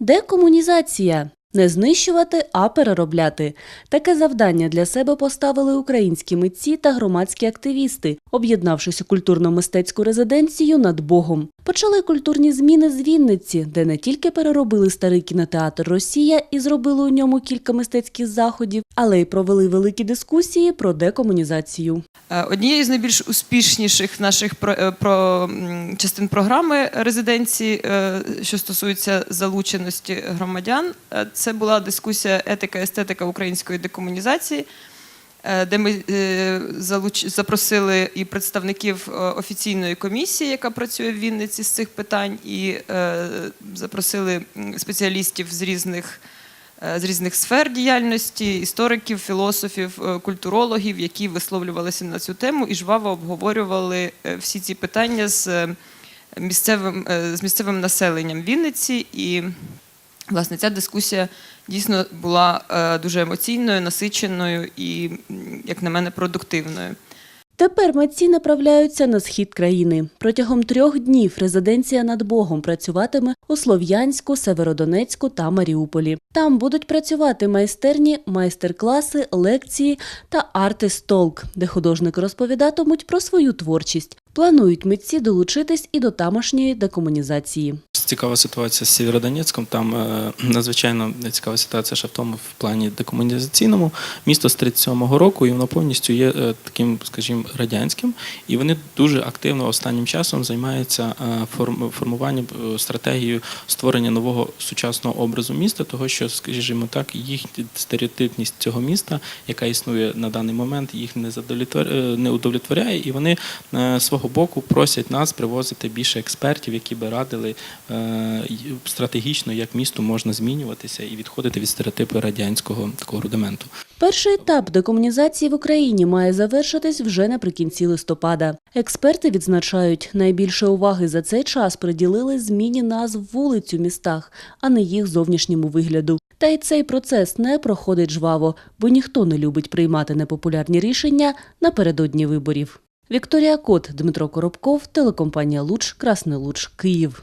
Декомунізація. Не знищувати, а переробляти. Таке завдання для себе поставили українські митці та громадські активісти, об'єднавшись у культурно-мистецьку резиденцію над Богом. Почали культурні зміни з Вінниці, де не тільки переробили старий кінотеатр Росія і зробили у ньому кілька мистецьких заходів, але й провели великі дискусії про декомунізацію. Е, Однією з найбільш успішніших наших про, е, про частин програми резиденції, е, що стосується залученості громадян, це була дискусія етика естетика української декомунізації, е, де ми е, запросили і представників е, офіційної комісії, яка працює в Вінниці з цих питань, і запросили спеціалістів з різних з різних сфер діяльності, істориків, філософів, культурологів, які висловлювалися на цю тему і жваво обговорювали всі ці питання з місцевим, з місцевим населенням Вінниці. І власне ця дискусія дійсно була е, дуже емоційною, насиченою і, як на мене, продуктивною. Тепер митці направляються на схід країни. Протягом трьох днів резиденція над Богом працюватиме у Слов'янську, Северодонецьку та Маріуполі. Там будуть працювати майстерні, майстер-класи, лекції та артистолк, де художники розповідатимуть про свою творчість. Планують митці долучитись і до тамошньої декомунізації. Цікава ситуація з Сєвєродонецьком. Там е, надзвичайно цікава ситуація ще в тому в плані декомунізаційному. Місто з 37-го року, і воно повністю є е, таким, скажімо, радянським. І вони дуже активно останнім часом займаються е, формуванням стратегією створення нового сучасного образу міста, того що, скажімо так, їх стереотипність цього міста, яка існує на даний момент, їх не не удовлетворяє, і вони свого боку просять нас привозити більше експертів, які би радили стратегічно, як місту можна змінюватися і відходити від стереотипу радянського такого рудименту. Перший етап декомунізації в Україні має завершитись вже наприкінці листопада. Експерти відзначають, найбільше уваги за цей час приділили зміні назв вулиць у містах, а не їх зовнішньому вигляду. Та й цей процес не проходить жваво, бо ніхто не любить приймати непопулярні рішення напередодні виборів. Вікторія Кот, Дмитро Коробков, телекомпанія Луч, Красний Луч, Київ.